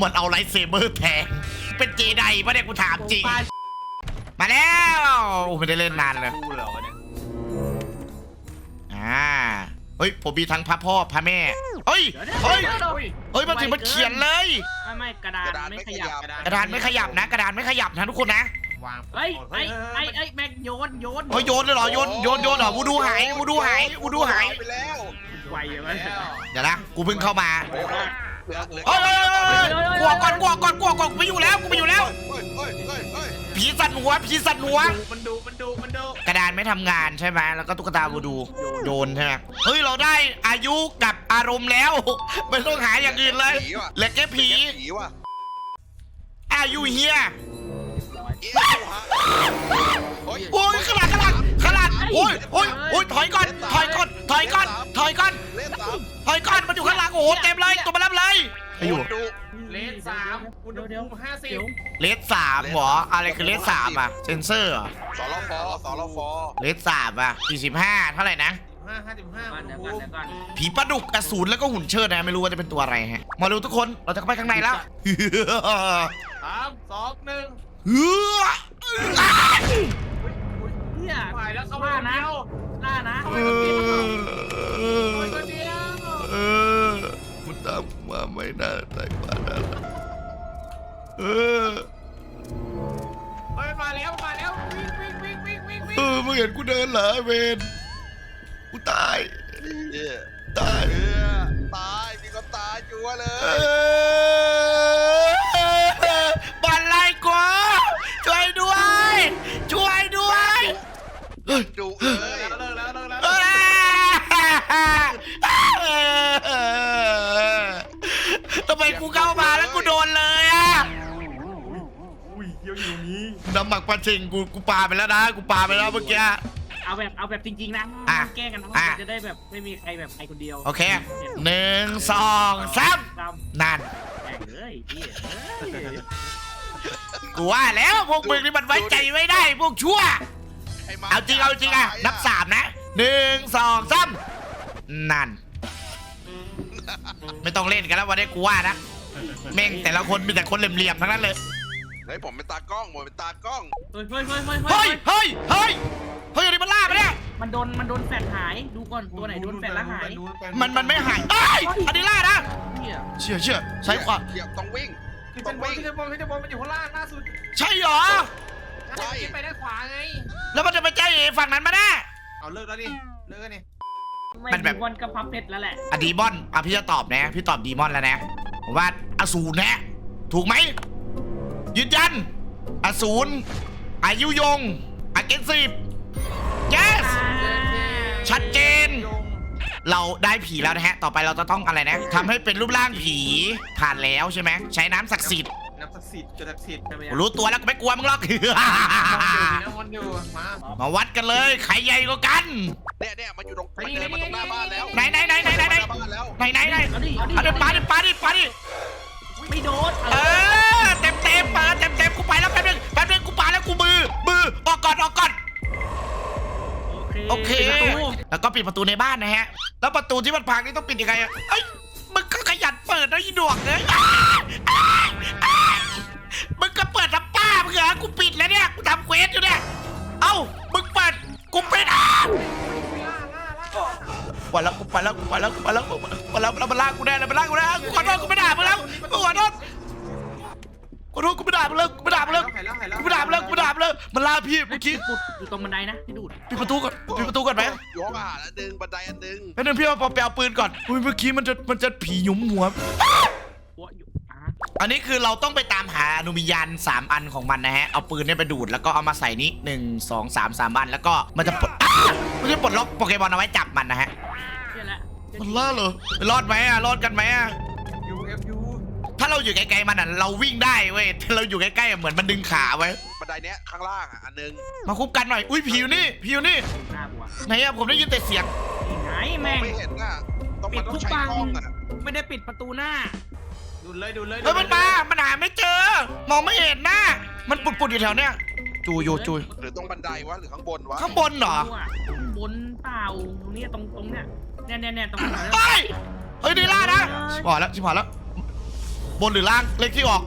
เหมือนเอาไลท์เซเบอร์แทงเป็นเจไดปะเนี่ยกูถามจริงป้ามาแล้วไม่ได้เล่นนานเลยดูเหรอวะเนี่ยอ่าเฮ้ยผมมีทั้งพระพ่อพระแม่เฮ้ยเดี๋ยวเดี๋ยวเฮ้ยเดี๋ยวเดี๋ยวเฮ้ยมันถึงมันเขียนเลย ไม่ไม่กระดานกระดานไม่ไม่ขขยัยับบกระดานไม่ขยับนะ กระดานไม่ขยับนะทุกคนนะวางเฮ้ยไอ้ไอ้ไอ้แม็กโยนโยนเฮ้ยโยนเลยเหรอโยนโยนโยนเหรอวูดูหายวูดูหายวูดูหายไปแล้วไวอยู่ไหมแล้วเดี๋ยวนะกูเพิ่งเข้ามาเห ลือเหลือเฮ้ยเฮ้ยเฮ้ยเฮ้ยกลัวก่อนกลัวก่อนกลัวก่อนกูไม่อยู่แล้วกูไม่อยู่แล้ว เฮ้ยเฮ้ยเฮ้ยเฮ้ยผีสั่นหัวผีสั่นหัว มันดูมันดูมันดูกระดานไม่ทำงานใช่ไหมแล้วก็ตุ๊กตาวูดูโยนใช่ไหมเฮ้ยเราได้อายุกับอารมณ์แล้ว ไม่ต้องหาอย่างอื่นเลยผีว่ะเหล็กแค่ผีผีว่ะอายุเฮียเอ๊ะฮะเฮ้ยโอ้ยขนาดขนาดขนาด โอ้ยโอ้ยโอ้ยถอยก่อนถอยก่อนถอยก่อนถอยก่อนเล่นสามถอยก่อนมันอยู่ข้างหลังโอ้โหเต็มเลยตัวมารับเลยไปอยู่ดู เลนสามอุณหภูมิห้าสิบเดี๋ยวเลสสามเหรออะไรคือเลสสามอะเซนเซอร์เหรอสรฟสรฟเลสสามอะสี่สิบห้าเท่าไหร่นะห้าห้าสิบห้าก่อนอุณหเดี๋ยวภูก่อนมิเดี๋ยวก่อนผีปลาดุกอสูรแล้วก็หุ่นเชิดนะไม่รู้ว่าจะเป็นตัวอะไรฮะมาดูทุกคนเราจะเข้าไปข้างในแล้วสามสองหนึ่งเฮ้อ เนี่ยไปแล้วเข้ามาว่าคนนะเดียวล่านะเออคนเดียวเออกูตามมาไม่ได้แต่กว่านั้นเออเฮ้ยมาแล้วมาแล้ววิ่งวิ่งวิ่งวิ่งวิ่งวิ่งเออมึงเห็นกูเดินเหรอไอ้เวนกูตายเอ๊ะตาย เออตาย มีคนตายจัวเลเอย อ เดี๋ยวอยู่นี้น้ำหมักปลาชิงกูกูปาไปแล้วนะกูปาไปแล้วเมื่อกี้ เอาแบบเอาแบบจริงๆนะอะแกล้งกันนะอะ จะได้แบบไม่มีใครแบบใครคนเดียวโอเคหนึ่งสองสามตามนั่นแกล้งเลยเหี้ยเอ้ยกูว่าแล้วพวกมึงนี่มันไว้ใจไม่ได้พวกชั่ว ไม้เอาจริงเอาจริงอะนับสามนะหนึ่งสองสามนั่น ไม่ต้องเล่นกันแล้ววันนี้กูว่านะแม่งแต่ละคนมีแต่คนเหลี่ยมๆทั้งนั้นเลยเฮ้ยผมเป็นตากล้องผมเป็นตากล้องเฮ้ยเฮ้ยเฮ้ยเฮ้ยเฮ้เฮ้ยยเฮ้ยเฮ้ยเฮ้ยอันนี้มันล่าไปะเนี่ยมันโดนมันโดนแฟนหายดูก่อนตัวไหนโดนแฟนแล้วหายมันมันไม่หายเอ้ยอันนี้ล่านะเหี้ยเชื่อเชื่อใช้ความเหยียบต้องวิ่งขึ้นชั้นบนขึ้นชั้นบนขึ้นชั้นบนมันอยู่ข้างล่างล่าสุดใช่เหรอใช่ขึ้นไปด้านขวาไงแล้วมันจะไปใจเอฝั่งนั้นมาแน่เอาเลิกแล้วดิเลิกแล้วนี่ไม่มันแบบมีวันกับพับเพชรแล้วแหละอะดีมอนอะพี่จะตอบนะ พี่ตอบดีมอนแล้วนะผมว่าอสูรนะถูกไหม ยืนยัน อสูรอายุยงอาเกนซีฟ yes ชัดเจนยงเราได้ผีแล้วนะฮะ ต่อไปเราจะต้องอะไรนะทำให้เป็นรูปร่างผีผ่านแล้วใช่ไหมใช้น้ำศักดิ์สิทธิ์น้ำศักดิ์สิทธิ์จุดศักดิ์สิทธิ์กูรู้ตัวแล้วกูไม่กลัวมึงหรอกมอนอยู่มีน้ำมอนอยู่มามาวัดกันเลยใครใหญ่กว่ากัน เนี่ยเนี่ยมันอยู่ตรงมันเดินมาตรงหน้าบ้านแล้วไหนไหนไหนไหนไหนไหนน้าบ้านแล้วไหนไหนไหนเอาดิเอาดิเอาเดินปาดิปาดิปาดิไม่โดนเออเต็มเต็มเปิดเต็มเต็มกูไปแล้วแป๊บนึงแป๊บนึงกูปาแล้วกูมือมือออกก่อนออกก่อนโอเคปิดประตูแล้วก็ปิดประตูในบ้านนะฮะ แล้วประตูที่มันพังนี่ต้องปิดยังไงอะเอ้ยมึงก็ขยันเปิดนะอีดวกเลยอ้าวอ้าวอ้าวมึงก็เปิดทำป้ามึงเหรอกูปิดแล้วเนี่ยกูทำเควสอยู่เนี่ยเอ้ามึงเปิดกูปิดอ้าวไปแล้วกูไปแล้วกูไปแล้วกูไปแล้วกูไปแล้วแล้วมันลากกูแน่เลยมันลากกูแน่กูขอโทษกูไม่ด่ามึงแล้วกูขอโทษขอ โทษกูไม่ด่ามึงแล้วกูไม่ด่ามึงแล้วหายแล้วหายแล้วกูไม่ด่ามึงแล้วกูไม่ด่ามึงแล้วมันลากพี่เมื่เมื่ออกี้กี้ปุดอยู่ตรงบันไดนะพี่ดูดปิดประตูก่อนปิดประตูก่อนไหมอยู่ห้องอาหารอันหนึงบันไดอันหนึงแป๊บนึงพี่เอาไปเอาปืนก่อนอุ้ยเมื่อกี้มันจะมันจะผีหยุมหัว หัวอยู่อะอันนี้คือเราต้องไปตามหาอนุมิยาน3 อันของมันนะฮะ เอาปืนเนี่ยไปดูดแล้วก็เอามาใส่นี้หนึ่งสองสามสามอันแล้วก็มันจะปลดอ้ามันจะปลดล็อกโปเกมอนเอาไว้จับมันนะฮะเชื่อแล้วมันล่าเหรอรอดไหมอะรอดกันไหมอะยูเอฟยู ถ้าเราอยู่ไกลๆมันอะเราวิ่งได้เว้ยถ้าเราอยู่ใกล้ๆอะเหมือนมันดึงขาไว้ บันไดเนี้ยข้างล่างอะอันหนึงมาคุบกันหน่อย อุ้ยผีอยู่นี่ผีอยู่นี่หน้าบัวไหนอะผมได้ยินแต่เสียง นี่ไงมอแม่งง ไม่เห็นอะต้องมันต้องใช้ปิดทุกบังกล้องอะไม่ได้ปิดประตูหน้า ดูดเลยดูดเลยเฮ้ยมันมามันหาไม่เจอ มองไม่เห็นหน้า มันปุดๆอยู่แถวเนี้ยจูอยู่จูยหรือตรงบันไดวะหรือข้างบนวะข้างบนเหรอบนเปล่าตรงเนี้ยตรงตรงเนี้ยเนี่ยเนี่ยเนี่ยตรงนี้เฮ้ย เฮ้ยดีล่านะชิบหายแล้วชิบหายแล้ว บนหรือล่างเลขที่ออก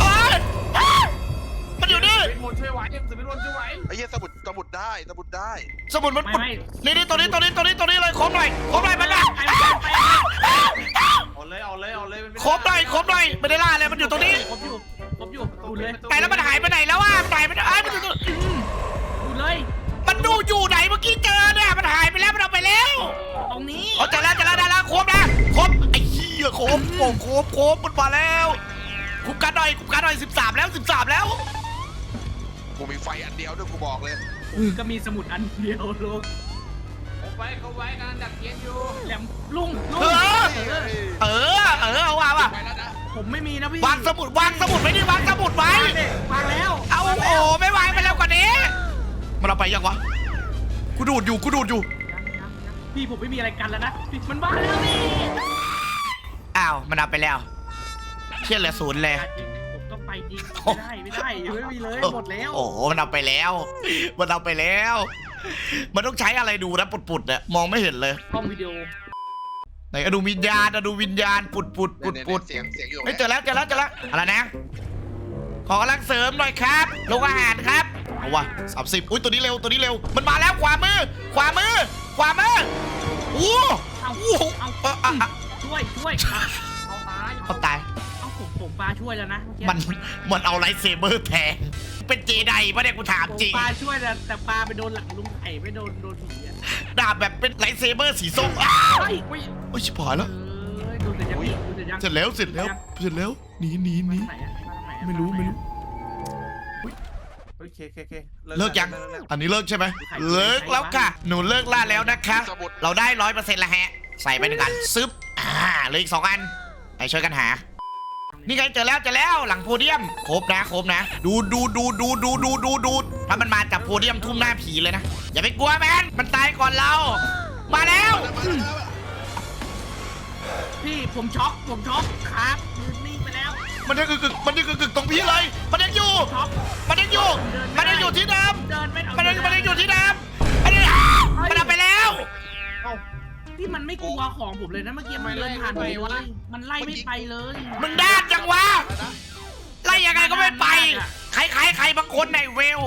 เอ้ยเอ้ยมันอยู่นี่เป็นมนช่วยไหวเป็นมนช่วยไหว ไอ้เหี้ยสมุดสมุดได้สมุดได้สมุนมันไม่ไม่นี่นี่ตัวนี้ตัวนี้ตัวนี้ตัวนี้เลยครบหน่อยครบหน่อยมันนะไปไปไปไปเอาเลยเอาเลยเอาเลยมันไม่ได้ครบหน่อยครบหน่อยไม่ได้ล่าเลยมันอยู่ตรงนี้ครบอยู่ครบอยู่ดูเลยไหนแล้วมันหายไปไหนแล้วอะมันหายไปไหนเอ้ยมันอยู่ตรงดูเลย มันดูอยู่ไหนเมื่อกี้เจอเนี่ยมันหายไปแล้วมันเอาไปแล้วตรงนี้ เอาเจอแล้วเจอแล้วได้แล้วครบนะครบไอ้เหี้ยครบโอ้ครบครบมันมาแล้วคุมกันหน่อยคุมกันหน่อย13 แล้ว 13 แล้ว กูมีไฟอันเดียวด้วยกูบอกเลย ก็มีสมุดอันเดียวลูกเอาไว้เขาไว้กำลังดักเทียนอยู่แหลมลุงลุงเออ เออเออ เออเอาว่าว่ะไปแล้วนะผมไม่มีนะพี่วางสมุดวางสมุดไว้ดิวางสมุดไว้ วางแล้วเอาโอ้โหไม่วางไปแล้วกว่านี้ มันเอาไปยังวะ กูดูดอยู่กูดูดอยู่ ยังยังยังพี่ผมไม่มีอะไรกันแล้วนะพี่มันบ้าแล้วพี่ อ้าว มันเอาไปแล้วเชี่ยเหลือศูนย์เลยจริงผมต้องไปจริงไม่ได้ไม่ได้ไม่มีเลยหมดแล้วโอ้โห มันเอาไปแล้ว มันเอาไปแล้ว มันต้องใช้อะไรดูนะปุดๆเนี่ยมองไม่เห็นเลย กล้องวิดีโอไหนอะดูวิญญาณอะดูวิญญาณปุดปุดปุดเนี่ยปุดๆเสียงเสียงอยู่ไม่เจอแล้วเจอแล้วเจอแล้วอะไรนะ ขอกำลังเสริมหน่อยครับลงอาหารครับเอาวะสามสิบอุ้ยตัวนี้เร็วตัวนี้เร็ว มันมาแล้วขวามือขวามือขวามือโอ้โหเอาโอ้โหเอาเอออะอะ ช่วยช่วยอะเอาตายเอาตาย เอาผมผมปลาช่วยแล้วนะเอกี้มัน มันเอาไลท์เซเบอร์แทง เป็นเจไดปะเนี่ยกูถามผมจริง ปลาช่วยแต่แต่ปลาไปโดนหลังลุงไข่ไม่โดนโดนผีอะดาบแบบเป็นไลท์เซเบอร์สีส้มอ้าวเฮ้ยเฮ้ยโอ้ยชิบหายแล้ว เอ้ยดูเสร็จยังพี่ดูเสร็จยังเสร็จแล้ว เสร็จแล้ว เสร็จแล้ว หนีหนีหนีมาทางไหนอะมาทางไหนอะไม่รู้ไม่รู้ โอเคโอเคโอเคเลิกยังอันนี้เลิกใช่ไหม เลิกแล้วค่ะ หนูเลิกล่าแล้วนะคะสมุดเราได้ร้อยเปอร์เซ็นต์แล้วฮะ ใส่ไปหนึ่งอันซึบอ่า เหลืออีกสองอันไปช่วยกันหา นี่ไงเจอแล้วเจอแล้วหลังโพเดียมครบนะครบนะ ดูดูดูดูดูดูดูดูถ้ามันมาจากโพเดียมทุ่มหน้าผีเลยนะ อย่าไปกลัวแมนมันตายก่อนเรา มาแล้วพี่ผมช็อกผมช็อกครับยืนนิ่งไปแล้ว มันยังกึกกึกมันยังกึกกึกตรงพี่เลย มันยังอยู่ ช็อก มันยังอยู่ มันยังอยู่ที่เดิมเดินไม่เอามันยังมันยังอยู่ที่เดิมมันยังอ้าวมันเอาไปแล้ว ที่มันไม่กลัวของผมเลยนะเมื่อกี้มันเดินผ่านไปเลยมันไล่ไม่ไปเลยมึงด้านจังวะไล่ยังไงก็ไม่ไปใครใครใครบางคนในเวล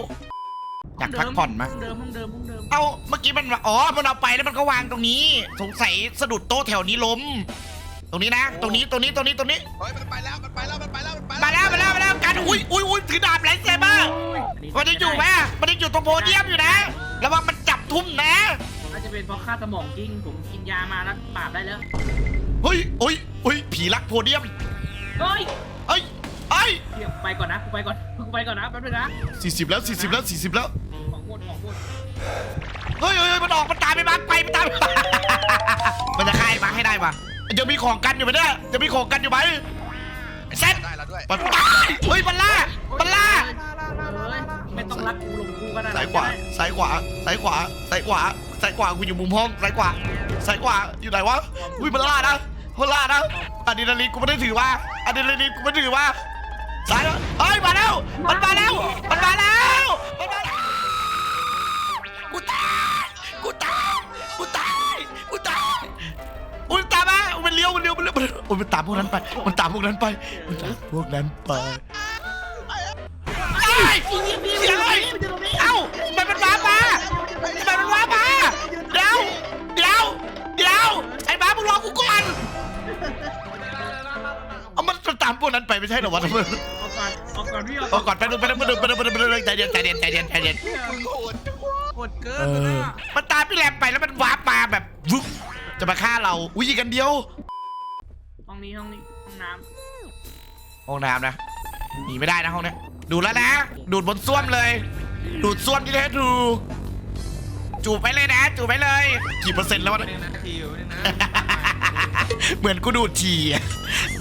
อยากพักผ่อนมั้ยห้องเดิมห้องเดิมห้องเดิมเอาเมื่อกี้มันอ๋อมันเอาไปแล้วมันก็วางตรงนี้ สงสัยสะดุดโต๊ะแถวนี้ล้ม ตรงนี้นะ ตรงนี้ตรงนี้ตรงนี้ตรงนี้เฮ้ยมันไปแล้วมันไปแล้วมันไปแล้วมันไปมาแล้วมาแล้วมาแล้วกันอุ้ยอุ้ยอุ้ยถือดาบไลท์เซเบอร์มันยังอยู่ไหมอะมันยังอยู่ตรงโพเดียมอยู่นะระวังมันจับทุ่มนะน่าจะ เป็นเพราะค่าสมองจริงผมกินยามาแล้วปราบได้แล้วเฮ้ยเฮ้ยเฮ้ยผีรักโพเดียมเฮ้ยเฮ้ยเฮ้ยเดี๋ยวไปก่อนนะกูไปก่อนกูไปก่อนนะแป๊บนึงนะสี่สิบแล้วสี่สิบแล้วสี่สิบแล้วของหมดของหมดเฮ้ยเฮ้ยเฮ้ยมันออกมันตามไปบ้านไปมันตาม มันจะฆ่าไอ้มาให้ได้ปะจะมีของกันอยู่ไหมเนี่ยจะมีของกันอยู่ไหมเซ็ตได้แล้วด้วย มันเฮ้ยมันล่ามันล่าเอ้ย ไม่ต้องรักกูลงกูก็ได้ซ้ายขวาซ้ายขวาซ้ายขวาซ้ายขวาซ้ายขวากูอยู่มุมห้องซ้ายขวาซ้ายขวาอยู่ไหนวะอุ้ยมันล่านะมันล่านะอะดรีนาลีนกูไม่ได้ถือว่าอะดรีนาลีนกูไม่ถือว่าซ้ายแล้วเฮ้ยมาแล้วมันมาแล้วมันมาแล้วมันมาแล้วกูตายกูตายกูตายกูตายอุ้ยตามมามันเลี้ยวมันเลี้ยวมันเลี้ยวมันเลี้ยวโอ้ยมันตามพวกนั้นไปมันตามพวกนั้นไปมันตามพวกนั้นไปเอ้ยพี่พี่พี่เสีย พวกนั้นไปไม่ใช่เหรอวะทำไมเอาก่อนเอาก่อนพี่เอาก่อนไปดูไปดูไปดูไปดูไปดูไปดูใจเย็นใจเย็นใจเย็นใจเย็นมึงโหดจังวะกดเกิเอนอมันตามพี่แรมไปแล้วมันวาร์ปมาแบบวุ๊บจะมาฆ่าเราอุ้ยยิงกันเดียวห้องนี้ห้องนี้ห้องน้ห้องน้ำนะหนีไม่ได้นะห้องเนี้ยดูดแล้วนะ ดูดบนส้วมเลย ดูดส้วมที่แท้ทรู จูบไปเลยนะ จูบไปเลย กี่เปอร์เซ็นต์แล้ววะเนี่ยหนึ่งนาทีอยู่นี่นะเหมือนกูดูดฉี่อะ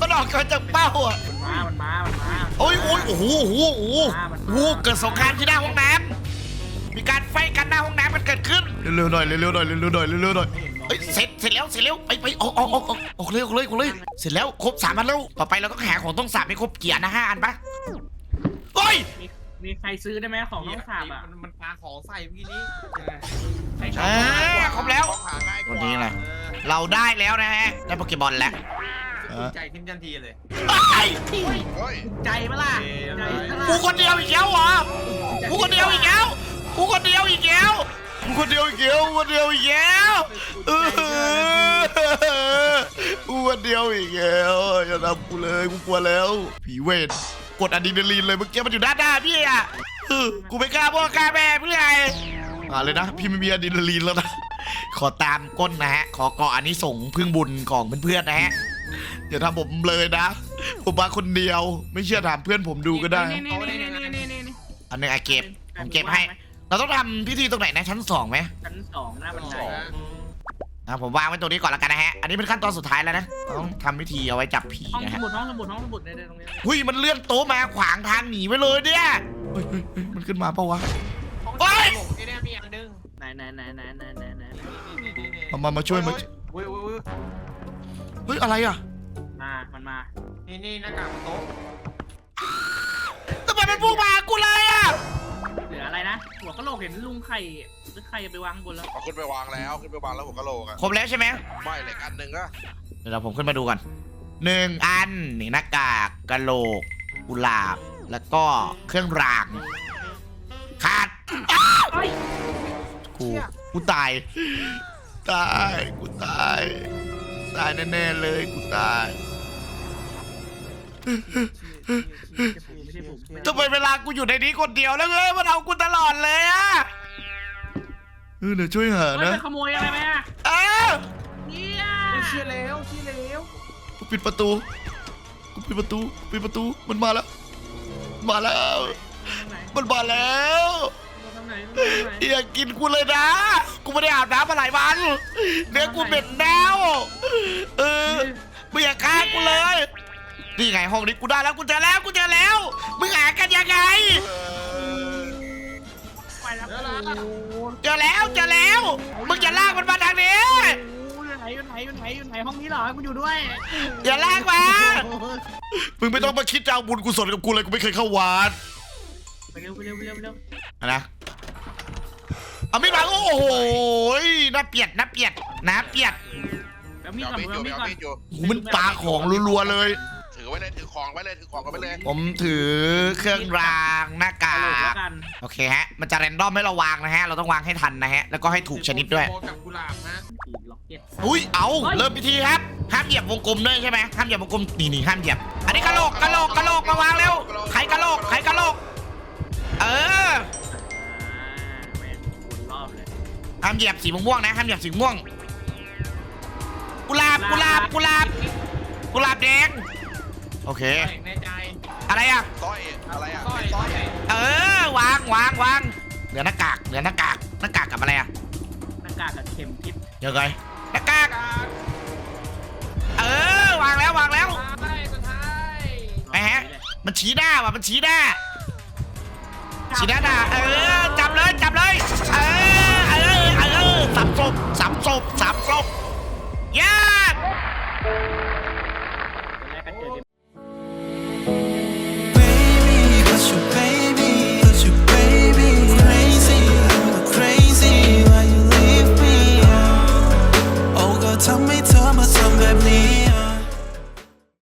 มันออกมาจากเป้าอะำมันมามันมา มันมา โอ้ยโอ้ยโอ้โหโอ้โหโอ้โหโอ้โหเกิดสงครามที่หน้าห้องน้ำมีการไฟกันหน้าห้องน้ำมันเกิดขึ้น เร็วๆหน่อย เร็วๆหน่อย เร็วๆหน่อย เร็วๆหน่อยเอ้ยเสร็จ เสร็จแล้ว เสร็จแล้ว ไปไปออกออกออกออกออกเลยออกเลยออกเลย เสร็จแล้ว ครบสามอันแล้ว ต่อไปเราต้องหาของต้องสาบให้ครบเกียร์นะห้าอันปะเฮ้ย มี มีใครซื้อได้ไหมของน้องสาบอะมันมันปาของใส่เมื่อกี้นี้ใครชออ่าบครบแล้วของหาง่ายกวันว่านี้แหละเราได้แล้วนะฮะ ได้โปเกมอนแล้วภูมิใจขึ้นทันทีเลยไอ้ยเฮ้ยใจปะล่ะใจปะล่ะกูคนเดียวอีกแล้วเหรอกูคนเดียวอีกแล้วกูคนเดียวอีกแล้วกูคนเดียวอีกแล้วกูคนเดียวอีกแล้วเออกูคนเดียวอีกแล้วอย่าทำกูเลยกูกลัวแล้ว ผีเวท กดอะดรีนาลีนเลยเมื่อกี้มันอยู่ด้านหน้าพี่อะเออกูไม่กล้าพ่อกล้าแม่เพื่อไงมาเลยนะ พี่ไม่มีอะดรีนาลีนแล้วนะ ขอตามก้นนะฮะ ขอเกาะอันนี้ส่งส์พึ่งบุญของเพื่อนๆนะฮะอย่าทำผมเลยนะ ผมมาคนเดียว ไม่เชื่อถามเพื่อนผมดูก็ได้ นี่นี่นี่นี่นี่นี่นี่อันหนึงไอะเก็บ ผมเก็บให้ เราต้องทำพิธีตรงไหนนะชั้นสองไหมชั้นสองหน้าบันได อะผมวางไว้ตรงนี้ก่อนแล้วกันนะฮะ อันนี้เป็นขั้นตอนสุดท้ายแล้วนะ ต้องทำพิธีเอาไว้จับผีห้องนะสฮะมุดห้องสมุดห้องสมุดในตรงนี้หุ้ยมันเลื่อนโต๊ะมาขวางทางหนีไว้เลยเนี่ยเฮ้ยเฮ้ยเฮ้ยมันขึ้นมาเปะวะ ห้องเฮ้ยหมกนี่เนี่ยมีอันนึงไหนไหนไหนไหนไหนไหนไหนนี่นี่นี่มามามาช่วยมา เว้ยเว้ยเว้ยเฮ้ยอะไรอะมา มันมา นี่นี่หน้ากากโต๊ะทำไมมันพุ่งมาหากูเลยอะเหลื ออะไรนะหัวกะโหลกเห็นลุงไข่หรือใครไปวางบนแล้วเอาขึ้นไปวางแล้วขึ้นไปวางแล้วหัวกะโหลกอะครบแล้วใช่ไหมไม่เหล็กอันหนึ่งอะเดี๋ยวผมขึ้นมาดูก่อนหนึ่งอันนี่หน้ากากกะโหลกกุหลาบแล้วก็เครื่องรางขาดอ้าวเฮ้ยกูกูตาย ตายกูตายตายแน่ๆเลยกูตาย ไม่ใช่ผมทำไมเวลากูอยู่ในนี้คนเดียวแล้วเอ้ยมันเอากูตลอดเลยอะเออเดี๋ยวช่วยหาเฮ้ยนะไปขโมยอะไรไหมอะเอ้าเนี่ยเชี่ยแล้วเชี่ยแล้วกูปิดประตูกูปิดประตูปิดประตูมันมาแล้ว มาแล้วไหนมันมาแล้วทำไหนทำไหนอย่ากินกูเลยนะ กูไม่ได้อาบน้ำมาหลายวันเนื้อกูเหม็นแนวเออไม่อยากฆ่ากูเลย นี่ไงห้องนี้กูได้แล้วกูเจอแล้วกูเจอแล้วมึงหากันยังไงไปแล้วเดี๋ยวนะโอ้โหเจอแล้วเจอแล้วมึงอย่าลากมันมาทางนี้อยู่ไหนอยู่ไหนอยู่ไหนอยู่ไหนห้องนี้เหรอให้กูอยู่ด้วย อย่าลากมาโอ้โหมึงไม่ต้องมาคิดจะเอาบุญกุศลกับกูเลยกูไม่เคยเข้าวัดไปเร็วไปเร็วไปเร็วไปเร็วอะนะเอาไม่มาโอ้โหน่าเปียดน่าเปียดน่าเปียดแล้วมีเดี๋ยวก่อนมีดอยู่แล้วมีเดี๋ยวก่อนมีดอยู่โอ้โหมันปาของรัวๆเลยถือ ไว้เลยถือของไว้เลยถือของกันไปเลยผมถือเครื่องรางหน้ากากโหลดแล้วกกันโอเคฮะ มันจะแรนดอมให้เราวางนะฮะ เราต้องวางให้ทันนะฮะ แล้วก็ให้ถูกชนิดด้วยโบกับกุหลาบนะสีล็อกเก็ต อุ้ย เอาเฮ้ย เริ่มพิธีครับ ห้ามเหยียบวงกลมด้วยใช่ไหมห้ามเหยียบวงกลมนี่นี่ห้ามเหยียบ อันนี้กะโหลกกะโหลกกะโหลกมาวางเร็วใครกะโหลกใครกะโหลก เออ อ่าแม่งวนรอบเลย ห้ามเหยียบสีม่วงๆนะห้ามเหยียบสีม่วง กุหลาบกุหลาบกุหลาบกุหลาบแดง โอเค ในใจอะไรอะ สร้อยอะไรอะสร้อยสร้อยเออวางวางวางเหลือหน้ากากเหลือหน้ากากหน้ากากกับอะไรอะหน้ากากกับเข็มทิศเดี๋ยวไงหน้ากากกากเออวางแล้ววางแล้วใช่สุดท้ายไปฮะมันชี้หน้าว่ะมันชี้หน้าชี้หน้าด่าเออจับเลยจับเลยเออเออเออสามศพสามศพสามศพ